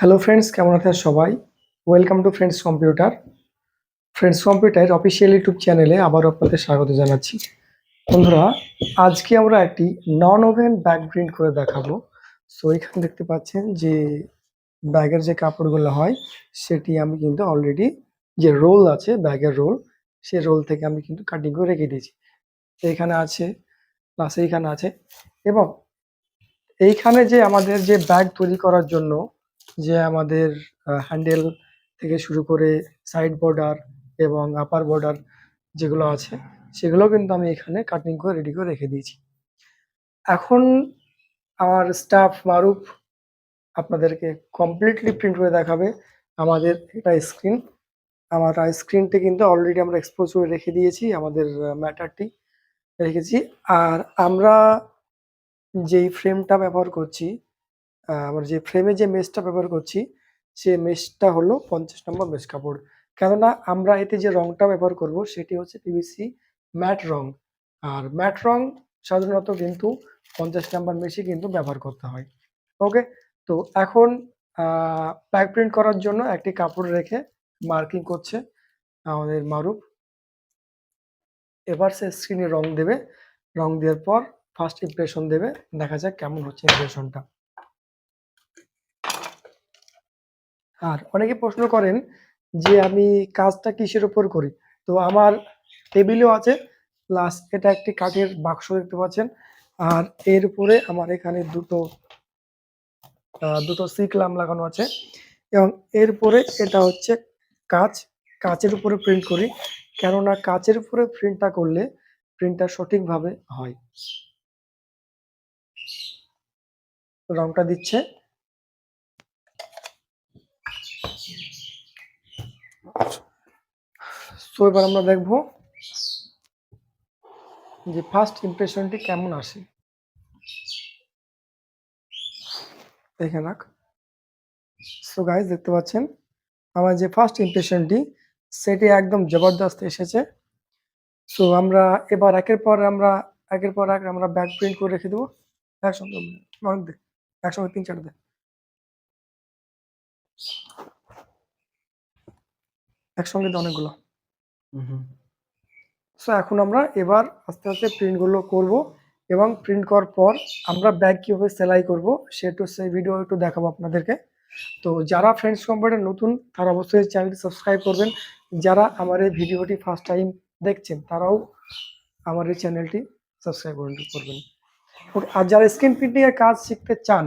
Hello friends কেমন আছেন সবাই? Welcome to friends computer friends computer official YouTube চ্যানেলে আবারও আপনাদের স্বাগত জানাচ্ছি। বন্ধুরা, আজকে আমরা একটি নন ওভেন ব্যাগ প্রিন্ট করে দেখাবো। সো এখানে দেখতে পাচ্ছেন যে ব্যাগের যে কাপড়গুলো হয়, সেটি আমি কিন্তু অলরেডি যে রোল আছে, ব্যাগের রোল সেই রোল থেকে আমি কিন্তু কাটিং করে রেখে দিয়েছি। এইখানে আছে প্লাস এইখানে আছে। এবং এইখানে যে আমাদের যে ব্যাগ তৈরি করার জন্য যে আমাদের হ্যান্ডেল থেকে শুরু করে সাইড বর্ডার এবং আপার বর্ডার যেগুলো আছে, সেগুলো কিন্তু আমি এখানে কাটিং করে রেডি করে রেখে দিয়েছি। এখন আমার স্টাফ মারুফ আপনাদেরকে কমপ্লিটলি প্রিন্ট করে দেখাবে আমাদের এটা স্ক্রিন। আমার স্ক্রিনটি কিন্তু অলরেডি আমরা এক্সপোজ করে রেখে দিয়েছি, আমাদের ম্যাটারটি রেখেছি। আর আমরা যেই ফ্রেমটা ব্যবহার করছি আমার যে ফ্রেমে যে মেশটা ব্যবহার করছি, সে মেশটা হলো পঞ্চাশ নম্বর মেশ কাপড়। কেননা আমরা এতে যে রংটা ব্যবহার করব, সেটি হচ্ছে পিভিসি ম্যাট রং। আর ম্যাট রং সাধারণত কিন্তু পঞ্চাশ নাম্বার মেশই কিন্তু ব্যবহার করতে হয়। ওকে তো এখন ব্যাক প্রিন্ট করার জন্য একটি কাপড় রেখে মার্কিং করছে আমাদের মারুফ। এবার সে স্ক্রিনে রং দেবে। রং দেওয়ার পর ফার্স্ট ইমপ্রেশন দেবে। দেখা যাক কেমন হচ্ছে ইমপ্রেশনটা আর অনেকে প্রশ্ন করেন যে আমি কাজটা কিসের উপর করি? তো আমার টেবিলও আছে প্লাস এটা একটি কাঠের বাক্স দেখতে পাচ্ছেন। আর এর উপরে আমার এখানে দুটো দুটো সিকলাম লাগানো আছে। এবং এরপরে এটা হচ্ছে কাচ। কাচের উপরে প্রিন্ট করি, কেননা কাচের উপরে প্রিন্টটা করলে প্রিন্টটা সঠিকভাবে হয়। রংটা দিচ্ছে। তো এবার আমরা দেখব যে ফার্স্ট ইমপ্রেশনটি কেমন আসে। দেখে রাখ সো গাইজ দেখতে পাচ্ছেন? আমার যে ফার্স্ট ইমপ্রেশনটি সেটি একদম জবরদস্ত এসেছে। সো আমরা এবার একের পর আমরা, একের পর এক আমরা ব্যাক প্রিন্ট করে রেখে দেবো। একসঙ্গে অনেক দে, একসঙ্গে তিন চার দে। একসঙ্গে দে অনেকগুলো সো এখন আমরা এবার আস্তে আস্তে প্রিন্টগুলো করব এবং প্রিন্ট করার পর আমরা ব্যাগ কীভাবে সেলাই করব সেটু সেই ভিডিও একটু দেখাবো আপনাদেরকে। তো যারা ফ্রেন্ডস কম্পিউটার নতুন, তারা অবশ্যই চ্যানেলটি সাবস্ক্রাইব করবেন। যারা আমার এই ভিডিওটি ফার্স্ট টাইম দেখছেন, তারাও আমার এই চ্যানেলটি সাবস্ক্রাইব করবেন ওকে আর যারা স্ক্রিন প্রিন্টিং এর কাজ শিখতে চান,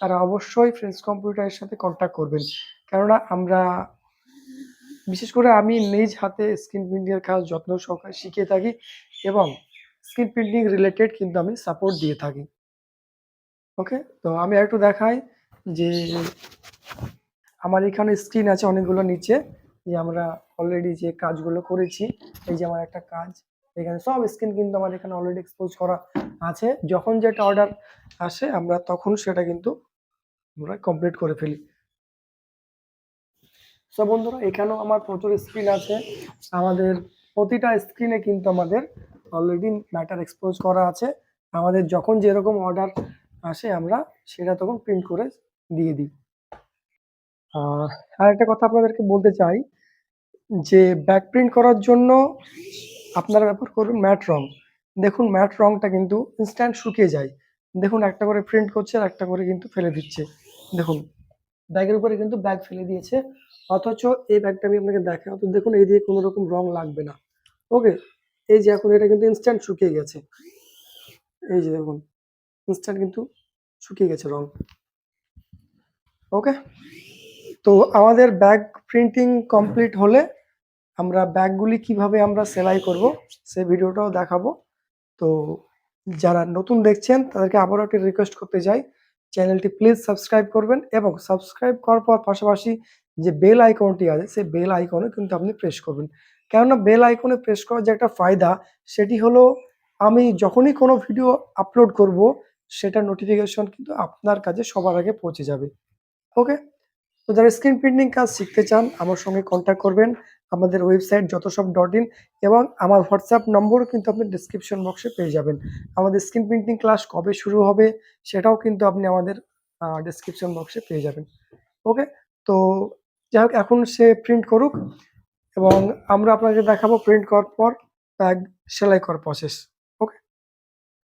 তারা অবশ্যই ফ্রেন্ডস কম্পিউটারের সাথে কন্ট্যাক্ট করবেন। কেননা আমরা বিশেষ করে আমি নিজ হাতে স্ক্রিন প্রিন্টিং এর কাজ যত্ন সহকারে শিখে থাকি এবং স্ক্রিন প্রিন্টিং রিলেটেড কিন্তু আমি সাপোর্ট দিয়ে থাকি। ওকে তো আমি একটু দেখাই যে আমার এখানে স্ক্রিন আছে অনেকগুলো নিচে। যে আমরা অলরেডি যে কাজগুলো করেছি, এই যে আমার একটা কাজ, এখানে সব স্ক্রিন কিন্তু আমার এখানে অলরেডি এক্সপোজ করা আছে। যখন যেটা অর্ডার আসে, আমরা তখন সেটা কিন্তু আমরা কমপ্লিট করে ফেলি। সো বন্ধুরা, এখানেও আমার প্রচুর স্ক্রিন আছে। আমাদের প্রতিটা স্ক্রিনে কিন্তু আমাদের অলরেডি ম্যাটার এক্সপোজ করা আছে। আমাদের যখন যেরকম অর্ডার আসে আমরা সেটা তখন প্রিন্ট করে দিয়ে দিই। আর একটা কথা আপনাদেরকে বলতে চাই যে ব্যাক প্রিন্ট করার জন্য আপনারা ব্যবহার করবেন ম্যাট রং। দেখুন ম্যাট রংটা কিন্তু ইনস্ট্যান্ট শুকিয়ে যায়। দেখুন, একটা করে প্রিন্ট করছে আর একটা করে কিন্তু ফেলে দিচ্ছে। দেখুন ব্যাগের উপরে কিন্তু ব্যাগ ফেলে দিয়েছে। অথচ এই ব্যাগটা আমি আপনাকে দেখাই। অথচ দেখুন, এই দিয়ে কোনো রকম রং লাগবে না। ওকে এই যে এখন এটা কিন্তু ইনস্ট্যান্ট শুকিয়ে গেছে। এই যে দেখুন ইনস্ট্যান্ট কিন্তু শুকিয়ে গেছে রং। ওকে তো আমাদের ব্যাগ প্রিন্টিং কমপ্লিট হলে আমরা ব্যাগগুলি কীভাবে আমরা সেলাই করব, সে ভিডিওটাও দেখাবো। তো যারা নতুন দেখছেন, তাদেরকে আবারও একটি রিকোয়েস্ট করতে চাই চ্যানেলটি প্লিজ সাবস্ক্রাইব করবেন এবং সাবস্ক্রাইব করার পর পাশাপাশি যে বেল আইকনটি আছে, সেই বেল আইকনে কিন্তু আপনি প্রেস করবেন। কেননা বেল আইকনে প্রেস করার যে একটা ফায়দা, সেটি হলো আমি যখনই কোনো ভিডিও আপলোড করব, সেটা নোটিফিকেশন কিন্তু আপনার কাছে সবার আগে পৌঁছে যাবে। ওকে তো যারা স্ক্রিন প্রিন্টিং কাজ শিখতে চান, আমার সঙ্গে কন্ট্যাক্ট করবেন। আমাদের ওয়েবসাইট যত সব ডট ইন এবং আমার হোয়াটসঅ্যাপ নম্বর কিন্তু আপনি ডিসক্রিপশন বক্সে পেয়ে যাবেন। আমাদের স্ক্রিন প্রিন্টিং ক্লাস কবে শুরু হবে সেটাও কিন্তু আপনি আমাদের ডিসক্রিপশন বক্সে পেয়ে যাবেন। ওকে তো যাই হোক এখন সে প্রিন্ট করুক এবং আমরা আপনাকে দেখাবো প্রিন্ট করার পর ব্যাগ সেলাই করার প্রসেস